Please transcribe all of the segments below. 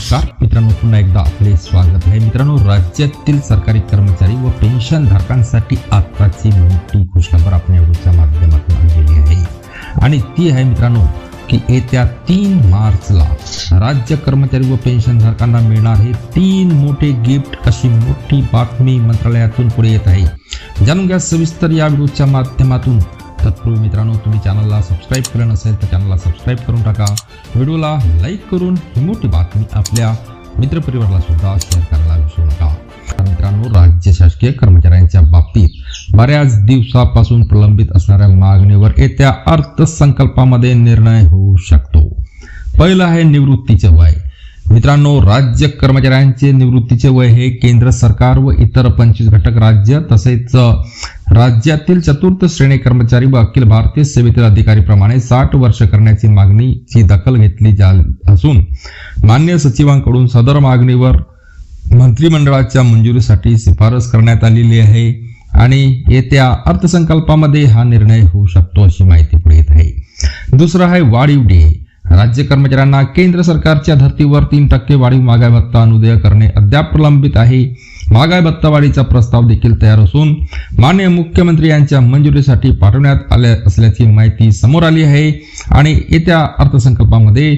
नमस्कार. मित्रांनो पुन्हा एकदा आपले स्वागत आहे. मित्रांनो राज्यातील सरकारी कर्मचारी व पेन्शन धारकांसाठी आताची मोठी खुशखबर आपण एवढीच्या माध्यमातून आणलेली आहे. आणि ती आहे मित्रांनो की येत्या तीन मार्चला राज्य कर्मचारी व पेन्शन धारकांना मिळणार हे तीन मोठे गिफ्ट अशी मोठी बातमी मंत्रालयातून पुढे येत आहे. जाणून घ्या सविस्तर या व्हिडिओच्या माध्यमातून. तत्पूर्वी मित्रांनो तुम्ही चॅनलला सबस्क्राईब केलं नसेल तर चॅनलला सबस्क्राईब करून टाका. व्हिडिओला लाईक करून ही मोठी बातमी आपल्या मित्रपरिवाराला सुद्धा शेअर करायला विसरू नका. तर मित्रांनो राज्य शासकीय कर्मचाऱ्यांच्या बाबतीत बऱ्याच दिवसापासून प्रलंबित असणाऱ्या मागणीवर येत्या अर्थसंकल्पामध्ये निर्णय होऊ शकतो. पहिलं आहे निवृत्तीचे वय. मित्रांनो राज्य कर्मचाऱ्यांचे निवृत्तीचे वय हे केंद्र सरकार व इतर पंचवीस घटक राज्य तसेच राज्यातील चतुर्थ श्रेणी कर्मचारी व अखिल भारतीय सेवेतील अधिकारीप्रमाणे साठ वर्ष करण्याची मागणीची दखल घेतली जा असून मान्य सचिवांकडून सदर मागणीवर मंत्रिमंडळाच्या मंजुरीसाठी शिफारस करण्यात आलेली आहे आणि येत्या अर्थसंकल्पामध्ये हा निर्णय होऊ शकतो अशी माहिती पुढे येत आहे. दुसरं आहे वाढीव डे राज्य कर्मचाऱ्यांना केंद्र सरकारच्या धर्तीवर तीन टक्के वाढीव मागाय भत्ता अनुदय करणे अद्याप प्रलंबित आहे. महागाई भत्तावाढीचा प्रस्ताव देखील तयार असून माननीय मुख्यमंत्री यांच्या मंजुरीसाठी पाठवण्यात आल्या असल्याची माहिती समोर आली आहे आणि येत्या अर्थसंकल्पामध्ये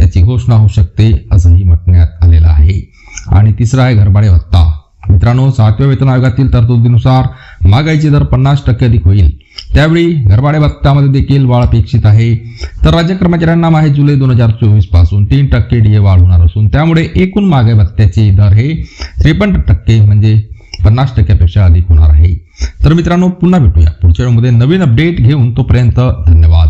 याची घोषणा होऊ शकते असंही म्हटण्यात आलेलं आहे. आणि तिसरा आहे घरभाडे भत्ता. मित्रांनो सातव्या वेतन आयोगातील तरतुदीनुसार महागाईचे दर पन्नास टक्के अधिक होईल. त्यावेळी घरभाडे भत्त्यामध्ये देखील वाढ अपेक्षित आहे. तर राज्य कर्मचाऱ्यांना माहे जुलै दोन हजार चोवीसपासून तीन टक्के डीए वाढ होणार असून त्यामुळे एकूण मागे भत्त्याचे दर हे त्रेपन्न टक्के म्हणजे पन्नास टक्क्यापेक्षा अधिक होणार आहे. तर मित्रांनो पुन्हा भेटूया. पुढच्या वेळेमध्ये नवीन अपडेट घेऊन तोपर्यंत धन्यवाद.